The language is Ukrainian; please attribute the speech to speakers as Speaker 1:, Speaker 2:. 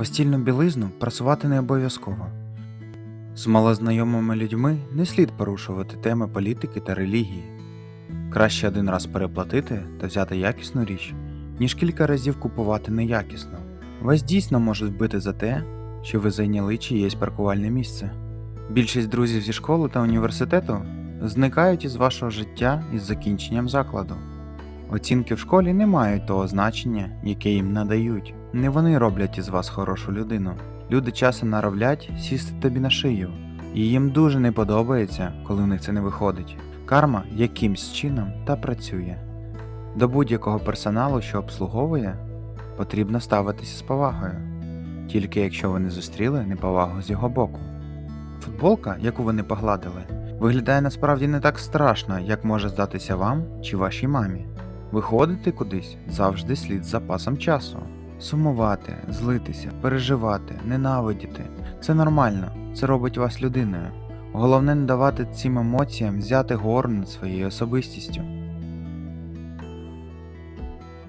Speaker 1: Постільну білизну прасувати не обов'язково. З малознайомими людьми не слід порушувати теми політики та релігії. Краще один раз переплатити та взяти якісну річ, ніж кілька разів купувати неякісно. Вас дійсно можуть бити за те, що ви зайняли чиєсь паркувальне місце. Більшість друзів зі школи та університету зникають із вашого життя із закінченням закладу. Оцінки в школі не мають того значення, яке їм надають. Не вони роблять із вас хорошу людину. Люди часом наровлять сісти тобі на шию, і їм дуже не подобається, коли в них це не виходить. Карма якимсь чином та працює. До будь-якого персоналу, що обслуговує, потрібно ставитися з повагою, тільки якщо ви не зустріли неповагу з його боку. Футболка, яку ви не погладили, виглядає насправді не так страшно, як може здатися вам чи вашій мамі. Виходити кудись завжди слід з запасом часу. Сумувати, злитися, переживати, ненавидіти це нормально, це робить вас людиною. Головне не давати цим емоціям взяти гору над своєю особистістю.